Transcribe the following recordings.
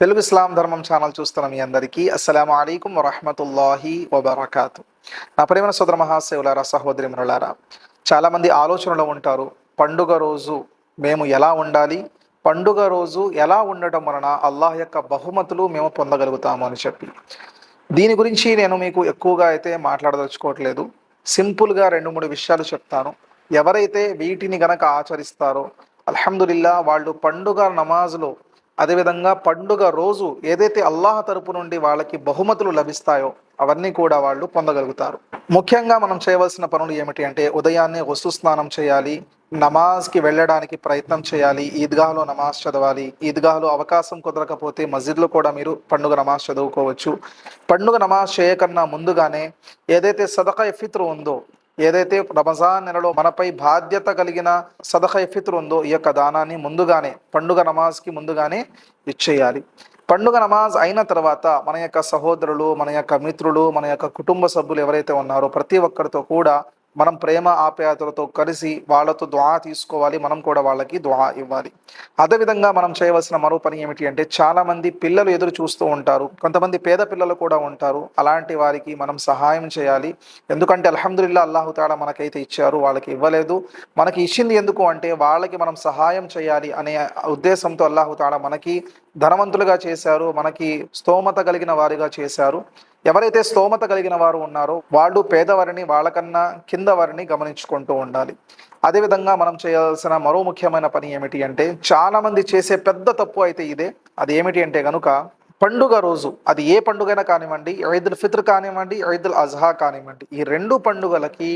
తెలుగు ఇస్లాం ధర్మం ఛానల్ చూస్తున్న మీ అందరికీ అస్సలం అయికం వరహమతుల్లాహి వబర్కాతు. నా ప్రేమ సోదర మహాశివులారా సహోదరి మనులారా చాలామంది ఆలోచనలో ఉంటారు పండుగ రోజు మేము ఎలా ఉండాలి పండుగ రోజు ఎలా ఉండటం వలన అల్లాహ్ యొక్క బహుమతులు మేము పొందగలుగుతాము అని చెప్పి. దీని గురించి నేను మీకు ఎక్కువగా అయితే మాట్లాడదలుచుకోవట్లేదు. సింపుల్గా రెండు మూడు విషయాలు చెప్తాను. ఎవరైతే వీటిని గనక ఆచరిస్తారో అల్హమ్దుల్లా వాళ్ళు పండుగ నమాజ్లో అదేవిధంగా పండుగ రోజు ఏదైతే అల్లాహ్ తరపు నుండి వాళ్ళకి బహుమతులు లభిస్తాయో అవన్నీ కూడా వాళ్ళు పొందగలుగుతారు. ముఖ్యంగా మనం చేయవలసిన పనులు ఏమిటి అంటే ఉదయాన్నే వస్తు స్నానం చేయాలి నమాజ్కి వెళ్ళడానికి ప్రయత్నం చేయాలి ఈద్గాహ్లో నమాజ్ చదవాలి. ఈద్గాహ్లో అవకాశం కుదరకపోతే మస్జిద్లో కూడా మీరు పండుగ నమాజ్ చదువుకోవచ్చు. పండుగ నమాజ్ చేయకన్నా ముందుగానే ఏదైతే సదక ఫిత్ర్ ఉందో ఏదైతే రమజాన్ నెలలో మనపై బాధ్యత కలిగిన సదఖ ఫిత్ర్ ఉందో ఈ యొక్క దానాన్ని ముందుగానే పండుగ నమాజ్కి ముందుగానే ఇచ్చేయాలి. పండుగ నమాజ్ అయిన తర్వాత మన యొక్క సహోదరులు మన యొక్క మిత్రులు మన యొక్క కుటుంబ సభ్యులు ఎవరైతే ఉన్నారో ప్రతి ఒక్కరితో కూడా మనం ప్రేమ ఆప్యాయతలతో కలిసి వాళ్ళతో దుఆ తీసుకోవాలి మనం కూడా వాళ్ళకి దుఆ ఇవ్వాలి. అదేవిధంగా మనం చేయవలసిన మరో పని ఏమిటి అంటే చాలామంది పిల్లలు ఎదురు చూస్తూ ఉంటారు. కొంతమంది పేద పిల్లలు కూడా ఉంటారు. అలాంటి వారికి మనం సహాయం చేయాలి. ఎందుకంటే అల్హమ్దుల్లా అల్లాహు తాలా మనకైతే ఇచ్చారు వాళ్ళకి ఇవ్వలేదు. మనకి ఇచ్చింది ఎందుకు అంటే వాళ్ళకి మనం సహాయం చేయాలి అనే ఉద్దేశంతో అల్లాహు తాలా మనకి ధనవంతులుగా చేశారు మనకి స్తోమత కలిగిన వారిగా చేశారు. ఎవరైతే స్తోమత కలిగిన వారు ఉన్నారో వాళ్ళు పేదవారిని వాళ్ళకన్నా కింద వారిని గమనించుకుంటూ ఉండాలి. అదేవిధంగా మనం చేయాల్సిన మరో ముఖ్యమైన పని ఏమిటి అంటే చాలామంది చేసే పెద్ద తప్పు అయితే ఇదే. అది ఏమిటి అంటే కనుక పండుగ రోజు అది ఏ పండుగైనా కానివ్వండి ఈదుల్ ఫిత్ర్ కానివ్వండి ఈదుల్ అజహా కానివ్వండి ఈ రెండు పండుగలకి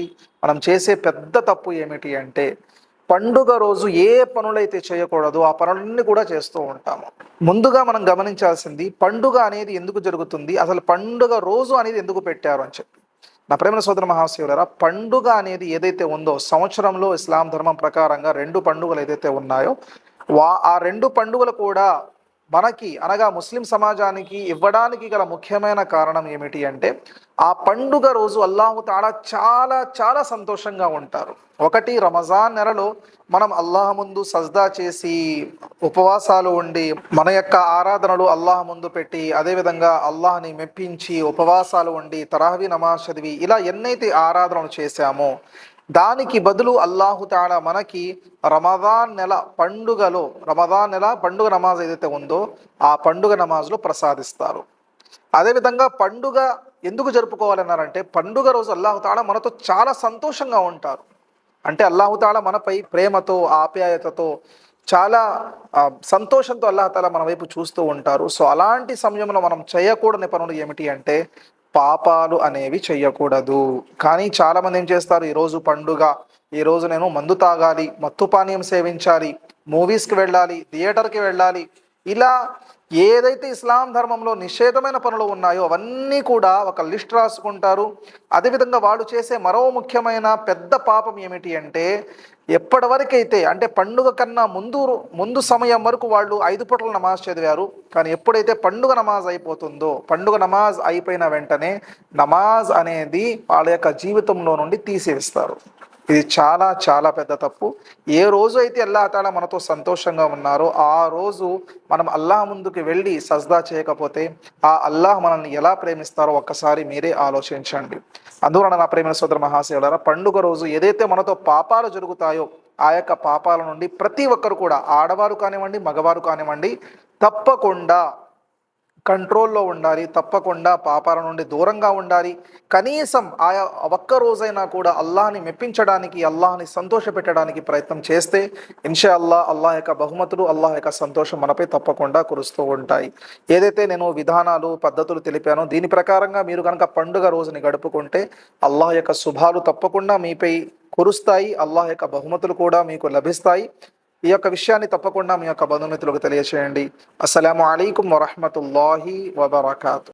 మనం చేసే పెద్ద తప్పు ఏమిటి అంటే పండుగ రోజు ఏ పనులైతే చేయకూడదు ఆ పనులన్నీ కూడా చేస్తూ ఉంటాము. ముందుగా మనం గమనించాల్సింది పండుగ అనేది ఎందుకు జరుగుతుంది? అసలు పండుగ రోజు అనేది ఎందుకు పెట్టారు అని చెప్పి. నా ప్రేమ సోదర మహాశివులరా పండుగ అనేది ఏదైతే ఉందో సంవత్సరంలో ఇస్లాం ధర్మం ప్రకారంగా రెండు పండుగలు ఏదైతే ఉన్నాయో వా ఆ రెండు పండుగలు కూడా మనకి అనగా ముస్లిం సమాజానికి ఇవ్వడానికి గల ముఖ్యమైన కారణం ఏమిటి అంటే ఆ పండుగ రోజు అల్లాహు తాలా చాలా చాలా సంతోషంగా ఉంటారు. ఒకటి రమజాన్ నెలలో మనం అల్లాహ ముందు సజ్దా చేసి ఉపవాసాలు ఉండి మన యొక్క ఆరాధనలు అల్లాహ్ ముందు పెట్టి అదేవిధంగా అల్లాహ్ని మెప్పించి ఉపవాసాలు ఉండి తరహవి నమాజ్ చదివి ఇలా ఎన్నైతే ఆరాధనలు చేశామో దానికి బదులు అల్లాహుతాళ మనకి రమదాన్ నెల పండుగలో రమదాన్ నెల పండుగ నమాజ్ ఏదైతే ఉందో ఆ పండుగ నమాజ్లో ప్రసాదిస్తారు. అదేవిధంగా పండుగ ఎందుకు జరుపుకోవాలన్నారంటే పండుగ రోజు అల్లాహుతాళ మనతో చాలా సంతోషంగా ఉంటారు. అంటే అల్లాహుతాళ మనపై ప్రేమతో ఆప్యాయతతో చాలా సంతోషంతో అల్లాహతాల మన వైపు చూస్తూ ఉంటారు. సో అలాంటి సమయంలో మనం చేయకూడని పనులు ఏమిటి అంటే పాపాలు అనేవి చెయ్యకూడదు. కానీ చాలామంది ఏం చేస్తారు? ఈరోజు పండుగ ఈరోజు నేను మందు తాగాలి మత్తు పానీయం సేవించాలి మూవీస్కి వెళ్ళాలి థియేటర్కి వెళ్ళాలి ఇలా ఏదైతే ఇస్లాం ధర్మంలో నిషేధమైన పనులు ఉన్నాయో అవన్నీ కూడా ఒక లిస్ట్ రాసుకుంటారు. అదేవిధంగా వాళ్ళు చేసే మరో ముఖ్యమైన పెద్ద పాపం ఏమిటి అంటే ఎప్పటి వరకైతే అంటే పండుగ కన్నా ముందు ముందు సమయం వరకు వాళ్ళు ఐదు పూటల నమాజ్ చదివారు. కానీ ఎప్పుడైతే పండుగ నమాజ్ అయిపోతుందో పండుగ నమాజ్ అయిపోయిన వెంటనే నమాజ్ అనేది వాళ్ళ యొక్క జీవితంలో నుండి తీసేస్తారు. ఇది చాలా చాలా పెద్ద తప్పు. ఏ రోజు అయితే అల్లాహ్ తాలా మనతో సంతోషంగా ఉన్నారో ఆ రోజు మనం అల్లాహ్ ముందుకు వెళ్ళి సజ్దా చేయకపోతే ఆ అల్లాహ్ మనల్ని ఎలా ప్రేమిస్తారో ఒక్కసారి మీరే ఆలోచించండి. అందువలన నా ప్రేమ సోదర మహాశివులారా పండుగ రోజు ఏదైతే మనతో పాపాలు జరుగుతాయో ఆ యొక్క పాపాల నుండి ప్రతి ఒక్కరు కూడా ఆడవారు కానివ్వండి మగవారు కానివ్వండి తప్పకుండా కంట్రోల్లో ఉండాలి తప్పకుండా పాపాల నుండి దూరంగా ఉండాలి. కనీసం ఆయా ఒక్క రోజైనా కూడా అల్లాహ్ని మెప్పించడానికి అల్లాహని సంతోషపెట్టడానికి ప్రయత్నం చేస్తే ఇన్షా అల్లా అల్లాహ్ యొక్క బహుమతులు అల్లాహ్ యొక్క సంతోషం మనపై తప్పకుండా కురుస్తూ ఉంటాయి. ఏదైతే నేను విధానాలు పద్ధతులు తెలిపానో దీని ప్రకారంగా మీరు కనుక పండుగ రోజుని గడుపుకుంటే అల్లాహ్ యొక్క శుభాలు తప్పకుండా మీపై కురుస్తాయి అల్లాహ్ యొక్క బహుమతులు కూడా మీకు లభిస్తాయి. ఈ యొక్క విషయాన్ని తప్పకుండా మీ యొక్క బంధుమిత్రులకు తెలియచేయండి. అస్సలం అయికం వరహమతుల్లాహి వబర్కాతు.